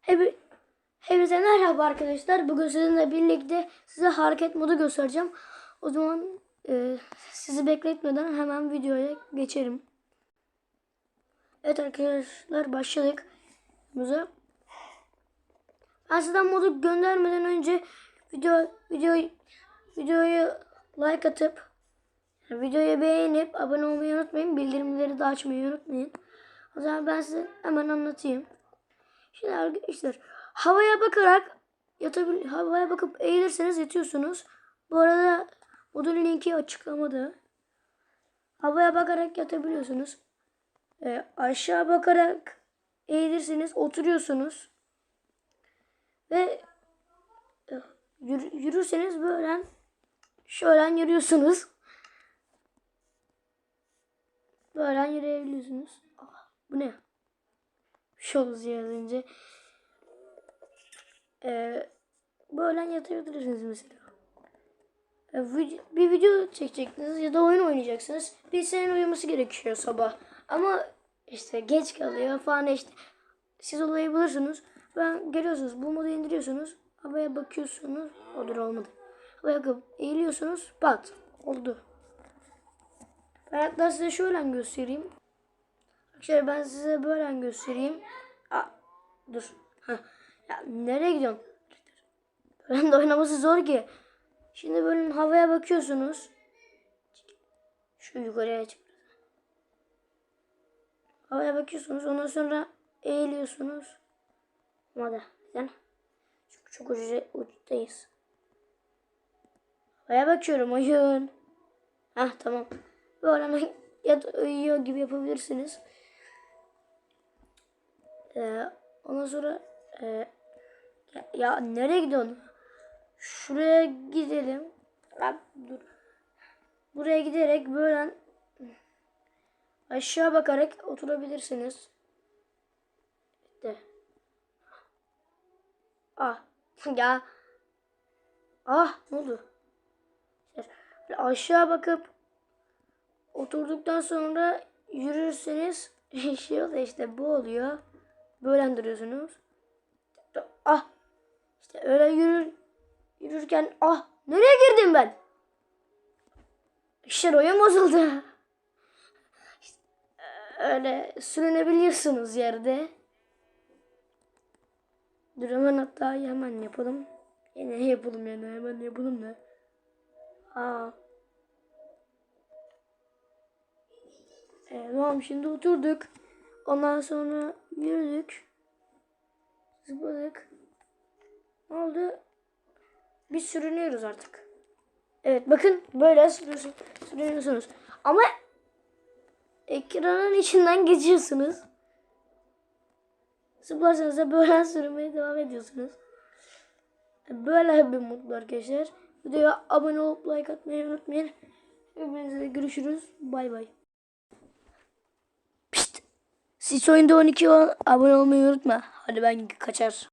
Hep, hepinize merhaba arkadaşlar. Bugün sizinle birlikte size hareket modu göstereceğim. O zaman e, sizi bekletmeden hemen videoya geçelim. Evet arkadaşlar başladık. Muza. Ben sizden modu göndermeden önce video video videoyu like atıp videoyu beğenip abone olmayı unutmayın. Bildirimleri de açmayı unutmayın. O zaman ben size hemen anlatayım. Şimdi arkadaşlar havaya bakarak yatabil havaya bakıp eğilirseniz yatıyorsunuz. Bu arada modun linki açıklamada. Havaya bakarak yatabiliyorsunuz. Ee, aşağı bakarak eğilirseniz oturuyorsunuz. Ve e, yürü- yürürseniz böyle şöyle yürüyorsunuz. Böyle yürüyebiliyorsunuz. Bu ne? Az önce. Ee, böyle yatabilirsiniz mesela. Ee, bir video çekeceksiniz ya da oyun oynayacaksınız. Senin uyuması gerekiyor sabah. Ama işte geç kalıyor falan işte. Siz olayı bulursunuz. Ben geliyorsunuz bu modu indiriyorsunuz. Havaya bakıyorsunuz. Odur olmadı. Havaya bakıp eğiliyorsunuz. Pat. Oldu. Ben hatta size şöyle göstereyim. Şöyle ben size böyle göstereyim. Aa, dur. Heh. Ya nereye gidiyorsun? Böyle de oynaması zor ki. Şimdi böyle havaya bakıyorsunuz. Şu yukarıya çık. Havaya bakıyorsunuz. Ondan sonra eğiliyorsunuz. Ama da sen çok ucu, uçtayız. Havaya bakıyorum oyun. Hah tamam. Böyle hemen yat uyuyor gibi yapabilirsiniz. Ee, ondan sonra e, ya, ya nereye gidiyorsun? Şuraya gidelim. Lan dur. Buraya giderek böyle aşağı bakarak oturabilirsiniz. İşte. Ah. Ya. Ah ne oldu? Böyle aşağı bakıp oturduktan sonra yürürseniz şey oluyor işte bu oluyor. Böyle duruyorsunuz. Ah. İşte öyle yürür yürürken ah nereye girdim ben? İşte oyun bozuldu. İşte, öyle sürünebiliyorsunuz yerde. Dur hemen hatta hemen yapalım. Yine yapalım yani hemen yapalım da. Aa. Ee, tamam şimdi oturduk. Ondan sonra yürüdük. Zıpladık. Ne oldu? Biz sürünüyoruz artık. Evet bakın böyle sürünüyorsunuz. Ama ekranın içinden geçiyorsunuz. Zıplarsanız da böyle sürünmeye devam ediyorsunuz. Böyle bir mutlu arkadaşlar. Videoya abone olup like atmayı unutmayın. Hepinize görüşürüz. Bay bay. Siz oyunda 12 ol, abone olmayı unutma. Hadi ben kaçar.